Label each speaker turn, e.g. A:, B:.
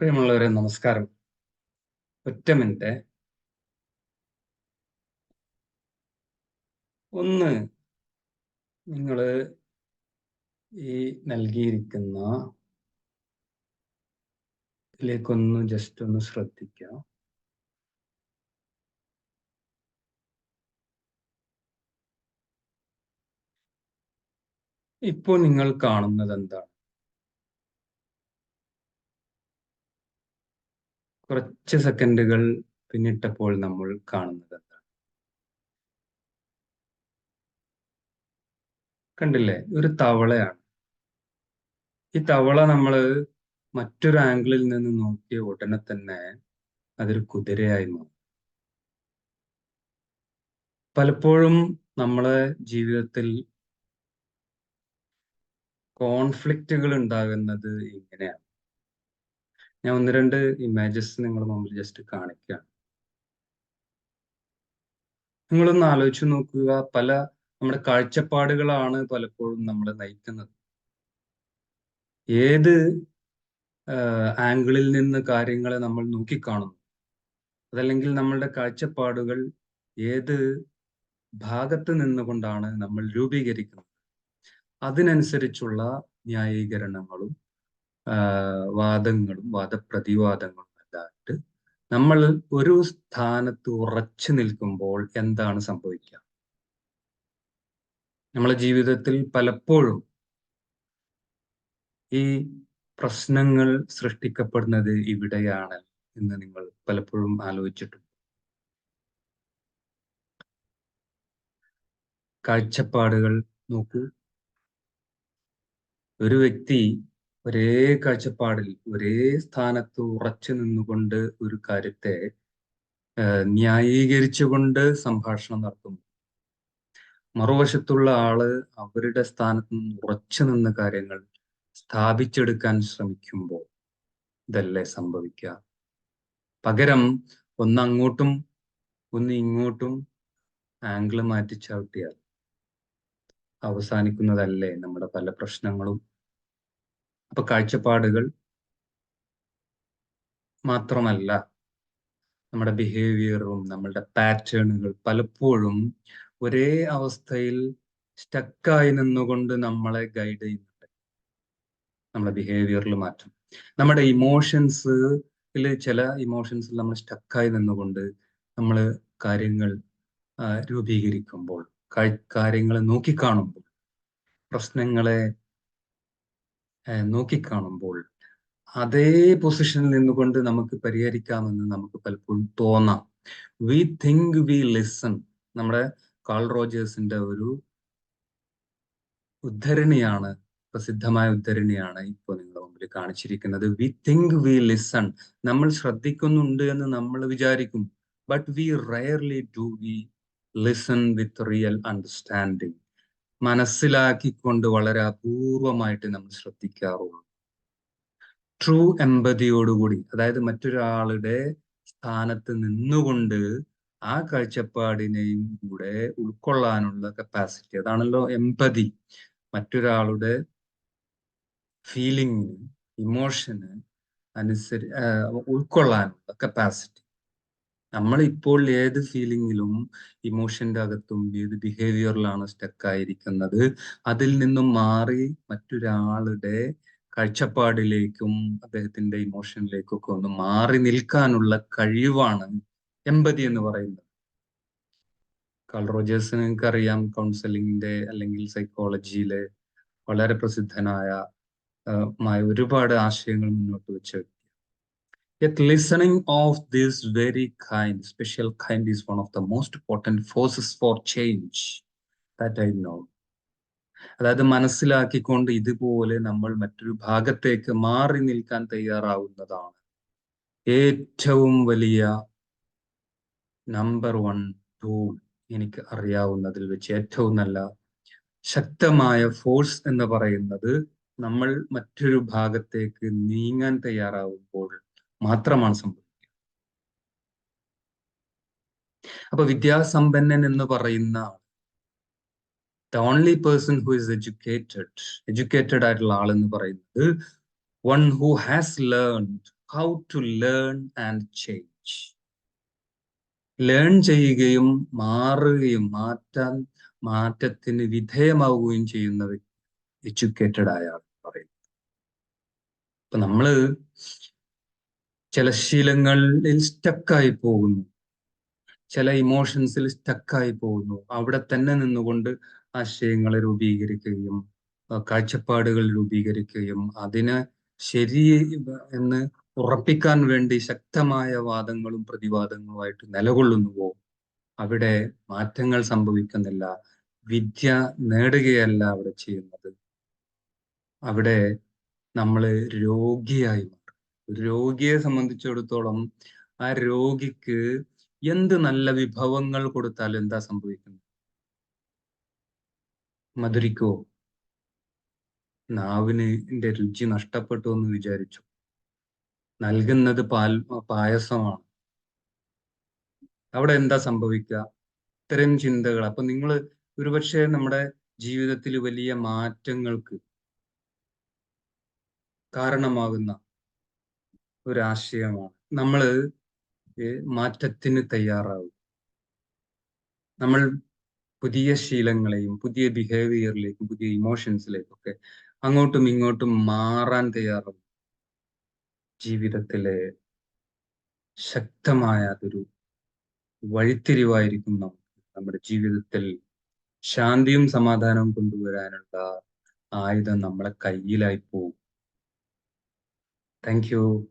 A: പ്രിയമുള്ളവരെ നമസ്കാരം. ഒറ്റ മിനിറ്റ്. ഒന്ന് നിങ്ങൾ ഈ നൽകിയിരിക്കുന്ന ഇതിലേക്കൊന്ന് ജസ്റ്റ് ഒന്ന് ശ്രദ്ധിക്കാം. ഇപ്പോൾ നിങ്ങൾ കാണുന്നത് എന്താണ് കുറച്ച് സെക്കൻഡുകൾ പിന്നിട്ടപ്പോൾ നമ്മൾ കാണുന്നത് എന്താണ് കണ്ടില്ലേ? ഒരു തവളയാണ്. ഈ തവള നമ്മൾ മറ്റൊരു ആംഗിളിൽ നിന്ന് നോക്കിയ ഉടനെ തന്നെ അതൊരു കുതിരയായി മാറും. പലപ്പോഴും നമ്മളെ ജീവിതത്തിൽ കോൺഫ്ലിക്റ്റുകൾ ഉണ്ടാകുന്നത് ഇങ്ങനെയാണ്. ഞാൻ ഒന്ന് രണ്ട് ഇമേജസ് നിങ്ങളുടെ മുമ്പിൽ ജസ്റ്റ് കാണിക്കുകയാണ് നിങ്ങളൊന്ന് ആലോചിച്ച് നോക്കുക. പല നമ്മുടെ കാഴ്ചപ്പാടുകളാണ് പലപ്പോഴും നമ്മളെ നയിക്കുന്നത്. ഏത് ആംഗിളിൽ നിന്ന് കാര്യങ്ങളെ നമ്മൾ നോക്കിക്കാണുന്നു? അതല്ലെങ്കിൽ നമ്മളുടെ കാഴ്ചപ്പാടുകൾ ഏത് ഭാഗത്ത് നിന്നുകൊണ്ടാണ് നമ്മൾ രൂപീകരിക്കുന്നത്? അതിനനുസരിച്ചുള്ള ന്യായീകരണങ്ങളും വാദങ്ങളും വാദപ്രതിവാദങ്ങളും അല്ലാണ്ട് നമ്മൾ ഒരു സ്ഥാനത്ത് ഉറച്ചു നിൽക്കുമ്പോൾ എന്താണ് സംഭവിക്കുക? നമ്മളെ ജീവിതത്തിൽ പലപ്പോഴും ഈ പ്രശ്നങ്ങൾ സൃഷ്ടിക്കപ്പെടുന്നത് ഇവിടെയാണ് എന്ന് നിങ്ങൾ പലപ്പോഴും ആലോചിച്ചിട്ടുണ്ട്. കാഴ്ചപ്പാടുകൾ നോക്കൂ. ഒരു വ്യക്തി ഒരേ കാഴ്ചപ്പാടിൽ ഒരേ സ്ഥാനത്ത് ഉറച്ചു നിന്നുകൊണ്ട് ഒരു കാര്യത്തെ ന്യായീകരിച്ചുകൊണ്ട് സംഭാഷണം നടത്തുന്നു. മറുവശത്തുള്ള ആൾ അവരുടെ സ്ഥാനത്ത് നിന്ന് ഉറച്ചു നിന്ന കാര്യങ്ങൾ സ്ഥാപിച്ചെടുക്കാൻ ശ്രമിക്കുമ്പോൾ ഇതല്ലേ സംഭവിക്കുക പകരം ഒന്ന് അങ്ങോട്ടും ഒന്ന് ഇങ്ങോട്ടും ആംഗിൾ മാറ്റി ചവിട്ടിയാൽ അവസാനിക്കുന്നതല്ലേ നമ്മുടെ പല പ്രശ്നങ്ങളും? അപ്പൊ കാഴ്ചപ്പാടുകൾ മാത്രമല്ല നമ്മുടെ ബിഹേവിയറും നമ്മളുടെ പാറ്റേണുകൾ പലപ്പോഴും ഒരേ അവസ്ഥയിൽ സ്റ്റക്കായി നിന്നുകൊണ്ട് നമ്മളെ ഗൈഡ് ചെയ്യുന്നുണ്ട്. നമ്മുടെ ബിഹേവിയറിൽ മാറ്റം. നമ്മുടെ ഇമോഷൻസ് ചില ഇമോഷൻസിൽ നമ്മൾ സ്റ്റക്കായി നിന്നുകൊണ്ട് നമ്മൾ കാര്യങ്ങൾ രൂപീകരിക്കുമ്പോൾ കാര്യങ്ങളെ നോക്കിക്കാണുമ്പോൾ പ്രശ്നങ്ങളെ നോക്കിക്കാണുമ്പോൾ അതേ പൊസിഷനിൽ നിന്നുകൊണ്ട് നമുക്ക് പരിഹരിക്കാമെന്ന് നമുക്ക് പലപ്പോഴും തോന്നാം. വി തിങ്ക് വി ലിസൺ നമ്മുടെ കാൾ റോജേഴ്സിന്റെ ഒരു ഉദ്ധരണിയാണ് പ്രസിദ്ധമായ ഉദ്ധരണിയാണ് ഇപ്പോൾ നിങ്ങളുടെ മുമ്പിൽ കാണിച്ചിരിക്കുന്നത്. വി തിങ്ക് വി ലിസൺ നമ്മൾ ശ്രദ്ധിക്കുന്നുണ്ട് എന്ന് നമ്മൾ വിചാരിക്കും. But we rarely do we listen with real understanding മനസ്സിലാക്കിക്കൊണ്ട് വളരെ അപൂർവമായിട്ട് നമ്മൾ ശ്രദ്ധിക്കാറുള്ളൂ. ട്രൂ എമ്പതിയോടുകൂടി അതായത് മറ്റൊരാളുടെ സ്ഥാനത്ത് നിന്നുകൊണ്ട് ആ കാഴ്ചപ്പാടിനെയും കൂടെ ഉൾക്കൊള്ളാനുള്ള കപ്പാസിറ്റി അതാണല്ലോ എമ്പതി മറ്റൊരാളുടെ ഫീലിംഗിന് ഇമോഷന് അനുസരി ഉൾക്കൊള്ളാനുള്ള കപ്പാസിറ്റി നമ്മൾ ഇപ്പോൾ ഏത് ഫീലിങ്ങിലും ഇമോഷന്റെ അകത്തും ഏത് ബിഹേവിയറിലാണ് സ്റ്റക്ക് ആയിരിക്കുന്നത് അതിൽ നിന്നും മാറി മറ്റൊരാളുടെ കാഴ്ചപ്പാടിലേക്കും അദ്ദേഹത്തിന്റെ ഇമോഷനിലേക്കൊക്കെ ഒന്ന് മാറി നിൽക്കാനുള്ള കഴിവാണ് എമ്പതി എന്ന് പറയുന്നത്. കാൾ റോജേഴ്സ് നിങ്ങൾക്ക് അറിയാം കൗൺസലിംഗിന്റെ അല്ലെങ്കിൽ സൈക്കോളജിയിലെ വളരെ പ്രസിദ്ധനായ ഒരുപാട് ആശയങ്ങൾ മുന്നോട്ട് വെച്ച Yet listening of this very kind, special kind is one of the most important forces for change that I know. അതായത് മനസ്സിലാക്കിക്കൊണ്ട് ഇതുപോലെ നമ്മൾ മറ്റൊരു ഭാഗത്തേക്ക് മാറി നിൽക്കാൻ തയ്യാറാവുന്നതാണ് ഏറ്റവും വലിയ നമ്പർ വൺ ടൂൾ എനിക്ക് അറിയാവുന്നതിൽ വെച്ച് ഏറ്റവും നല്ല ശക്തമായ ഫോഴ്സ് എന്ന് പറയുന്നത് നമ്മൾ മറ്റൊരു ഭാഗത്തേക്ക് നീങ്ങാൻ തയ്യാറാവുമ്പോൾ മാത്രമാണ് സംഭവിക്കുക. അപ്പൊ വിദ്യാസമ്പന്നൻ എന്ന് പറയുന്ന the only person who is educated educated ആയിട്ടുള്ള ആൾ എന്ന് പറയുന്നത് one who has learned how to learn and change learn ചെയ്യുകയും മാറുകയും മാറ്റാൻ മാറ്റത്തിന് വിധേയമാവുകയും ചെയ്യുന്ന എഡ്യൂക്കേറ്റഡ് ആയ ആൾ പറയുന്നത്. ഇപ്പൊ നമ്മൾ ചില ശീലങ്ങളിൽ സ്റ്റക്കായി പോകുന്നു. ചില ഇമോഷൻസിൽ സ്റ്റക്കായി പോകുന്നു. അവിടെ തന്നെ നിന്നുകൊണ്ട് ആശയങ്ങളെ രൂപീകരിക്കുകയും കാഴ്ചപ്പാടുകൾ രൂപീകരിക്കുകയും അതിന് ശരി എന്ന് ഉറപ്പിക്കാൻ വേണ്ടി ശക്തമായ വാദങ്ങളും പ്രതിവാദങ്ങളുമായിട്ട് നിലകൊള്ളുന്നുവോ? അവിടെ മാറ്റങ്ങൾ സംഭവിക്കുന്നില്ല. വിദ്യ നേടുകയല്ല അവിടെ ചെയ്യുന്നത്. അവിടെ നമ്മൾ രോഗിയായി രോഗിയെ സംബന്ധിച്ചിടത്തോളം ആ രോഗിക്ക് എന്ത് നല്ല വിഭവങ്ങൾ കൊടുത്താൽ എന്താ സംഭവിക്കുന്നത്? മധുരിക്കോ? നാവിന് രുചി നഷ്ടപ്പെട്ടു എന്ന് വിചാരിച്ചു. നൽകുന്നത് പാൽ പായസമാണ്. അവിടെ എന്താ സംഭവിക്കുക? ഇത്തരം ചിന്തകൾ. അപ്പൊ നിങ്ങൾ ഒരുപക്ഷെ നമ്മുടെ ജീവിതത്തിൽ വലിയ മാറ്റങ്ങൾക്ക് കാരണമാകുന്ന ഒരാശയമാണ്. നമ്മൾ മാറ്റത്തിന് തയ്യാറാവും. നമ്മൾ പുതിയ ശീലങ്ങളെയും പുതിയ ബിഹേവിയറിലേക്കും പുതിയ ഇമോഷൻസിലേക്കും ഒക്കെ അങ്ങോട്ടും ഇങ്ങോട്ടും മാറാൻ തയ്യാറാവും. ജീവിതത്തിലെ ശക്തമായ അതൊരു വഴിത്തിരിവായിരിക്കും നമുക്ക്. നമ്മുടെ ജീവിതത്തിൽ ശാന്തിയും സമാധാനവും കൊണ്ടുവരാനുള്ള ആയുധം നമ്മളെ കയ്യിലായി പോകും താങ്ക് യു